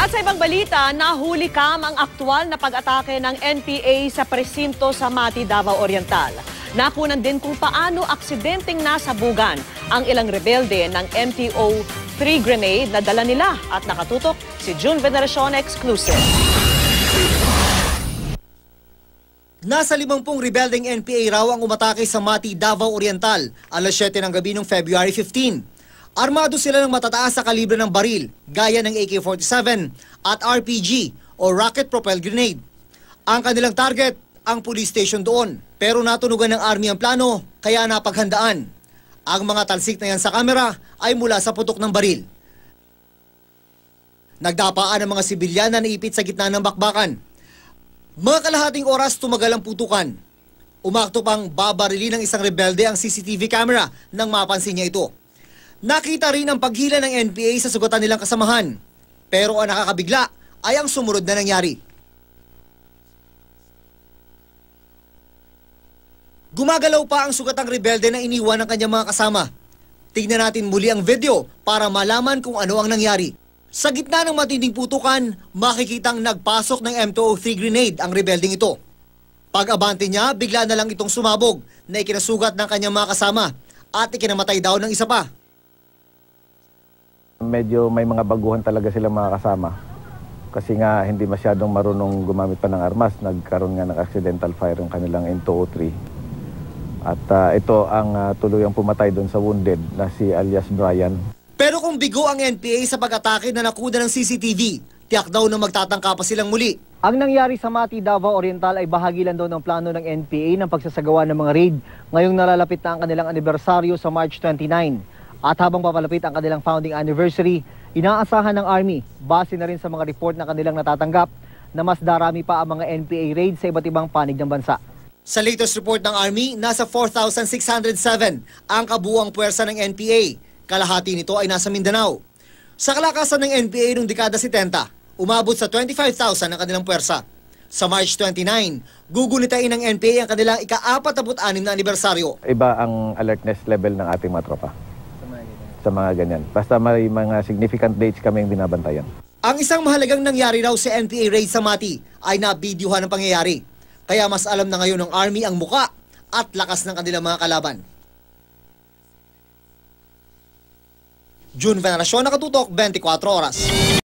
At sa ibang balita, nahuli kam ang aktwal na pag-atake ng NPA sa presinto sa Mati, Davao Oriental. Nakunan din kung paano aksidenteng nasabugan ang ilang rebelde ng MTO 3 grenade na dala nila at nakatutok si June Veneracion exclusive. Nasa 50 rebelding NPA raw ang umatake sa Mati, Davao Oriental alas 7 ng gabi noong February 15. Armado sila ng matataas sa kalibre ng baril, gaya ng AK-47 at RPG o Rocket Propelled Grenade. Ang kanilang target, ang police station doon. Pero natunugan ng army ang plano, kaya napaghandaan. Ang mga talsik na yan sa kamera ay mula sa putok ng baril. Nagdapaan ang mga sibilyan na naipit sa gitna ng bakbakan. Mga kalahating oras tumagal ang putukan. Umakto pang babarili ng isang rebelde ang CCTV camera nang mapansin niya ito. Nakita rin ang paghila ng NPA sa sugatan nilang kasamahan. Pero ang nakakabigla ay ang sumunod na nangyari. Gumagalaw pa ang sugatang rebelde na iniwan ng kanyang mga kasama. Tingnan natin muli ang video para malaman kung ano ang nangyari. Sa gitna ng matinding putukan, makikitang nagpasok ng M203 grenade ang rebelding ito. Pag-abante niya, bigla na lang itong sumabog na ikinasugat ng kanyang mga kasama at ikinamatay daw ng isa pa. Medyo may mga baguhan talaga sila mga kasama. Kasi nga hindi masyadong marunong gumamit pa ng armas. Nagkaroon nga ng accidental fire yung kanilang M203. At ah, ito ang uh, tuluyang pumatay doon sa wounded na si alias Brian. Pero kung bigo ang NPA sa pag-atake na nakuha ng CCTV, tiyak daw na magtatangka pa silang muli. Ang nangyari sa Mati, Davao Oriental ay bahagi lang daw ng plano ng NPA ng pagsasagawa ng mga raid ngayong nalalapit na ang kanilang anibersaryo sa March 29. At habang papalapit ang kanilang founding anniversary, inaasahan ng Army, base na rin sa mga report na kanilang natatanggap, na mas darami pa ang mga NPA raid sa iba't ibang panig ng bansa. Sa latest report ng Army, nasa 4,607 ang kabuang puwersa ng NPA. Kalahati nito ay nasa Mindanao. Sa kalakasan ng NPA noong dekada 70, umabot sa 25,000 ang kanilang puwersa. Sa March 29, gugunitain ng NPA ang kanilang ika-46 na anibersaryo. Iba ang alertness level ng ating mga tropa. Sa mga ganyan. Basta may mga significant dates kaming binabantayan. Ang isang mahalagang nangyari raw sa NPA raid sa Mati ay nabidyohan ng pangyayari. Kaya mas alam na ngayon ng Army ang muka at lakas ng kanilang mga kalaban. June Veneracion, Nakatutok, 24 Oras.